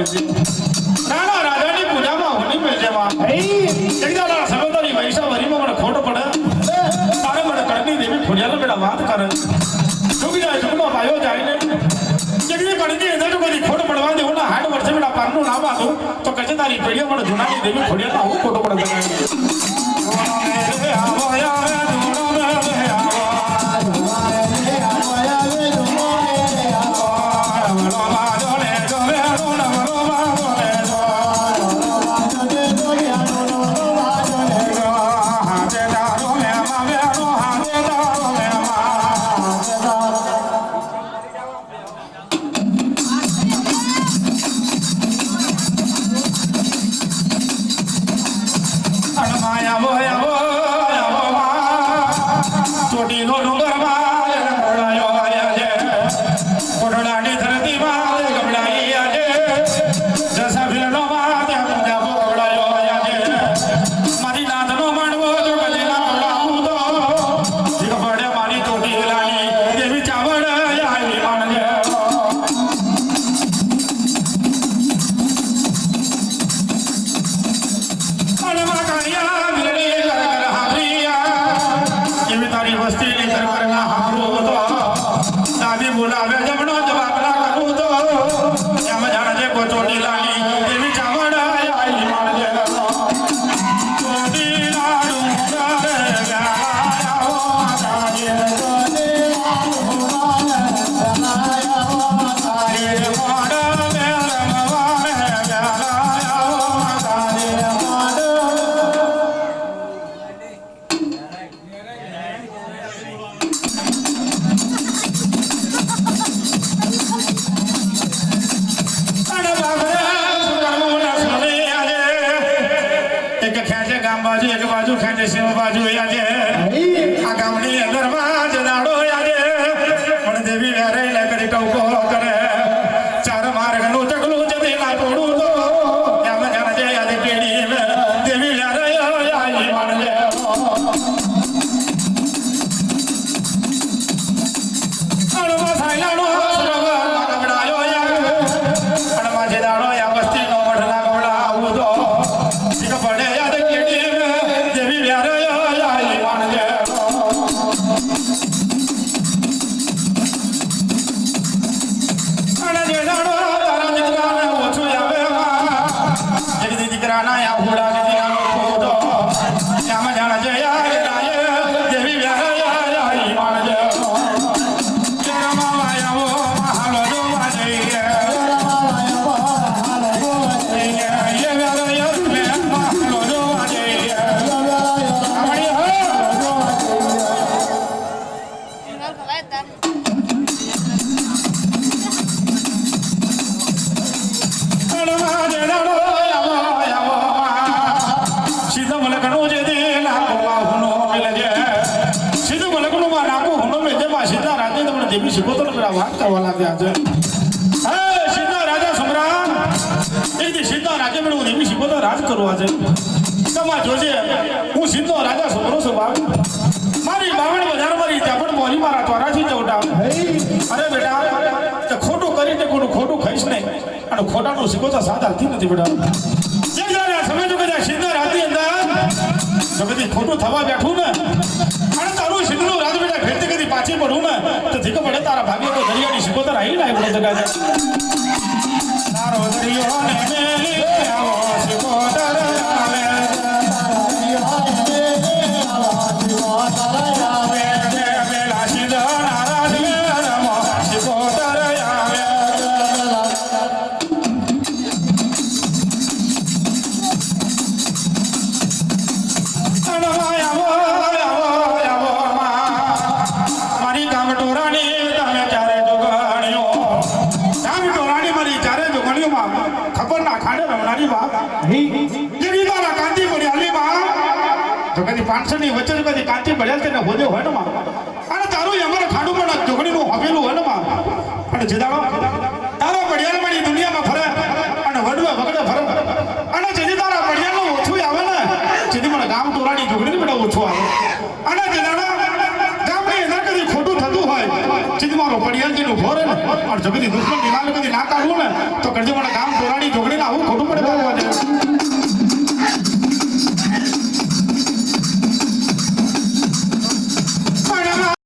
મેળજે રાણા રાજાની પૂજામાં હોની મેળજે માં. જગદાના સર્વતાની વૈશાવરીમાં મને ખોટ પડે. તારે મને કડની દેવી ખોડિયાનો બેડા વાત કરે. જોગી જાય જોગમાં ભાઈઓ જાય ને જગદી કડની અંદર કદી ખોટ પડવા દે ઓના હાડ વર્ષે બેડા પારનું નામ આતું તો કચે તારી પેઢીઓ મને જૂનાની દેવી ખોડિયાનો હું ખોટો પડે. Camilo. ગામ બાજુ એક બાજુ શિવ બાજુ આજે. આ ગામની અંદરમાં જ દાડો આજે. પણ દેવી વેરે કરી ટવકો કરે. ચાર માર્ગનું ચકલું જતી ના તોડું તો. એમ જાણજે યાદ કેડી દેવી વેરે માણજે. દેવી શીખોતો ને પેલા વાત કરવા લાગ્યા છે હે સીધા રાજા સમ્રાટ એથી સીધા રાજા મેળવું દેવી શીખોતો રાજ કરવા છે તમા જોજે હું સીધો રાજા છોકરો છું બાપ. અને ખોટાનો શીખોતો સાદા થી નથી બેટા. જે જ્યારે આ સમય જો કદાચ સીધા રાતની અંદર કદી ખોટું થવા બેઠું ને. અને તારું સીધું રાત બેટા, ફેરતી કદી પાછી પડું ને. તો ધીકો પડે, તારા ભાગ્ય તો દરિયાની શીખોતર આવી ના પડે જગા જોગણીઓમાં ખબર ના ખાડે રમનારી બાપ જેવી મારા કાંતિ પડી બાપ તો કદી પાંચસો ની વચ્ચે કદી કાંતિ પડ્યા તેને હોજે હોય ને માં? અને તારું અમારે ખાડું પણ જોગણીનું હવેલું હોય ને માં? અને જેદાડો તારો પડિયાલ મારી દુનિયામાં ફરે અને વડવે વગડે ફરે. અને જેથી તારા પડિયાલનું ઓછું આવે ને જેથી મને ગામ ટોરાની જોગણી બધા ઓછું આવે. અને જેદાડો હોય હતી નું. ભોરે પણ અને જો કદી દુશ્મન દિવાલ કદી નાતા હું ને, તો કરજે મને કામ ટોરાની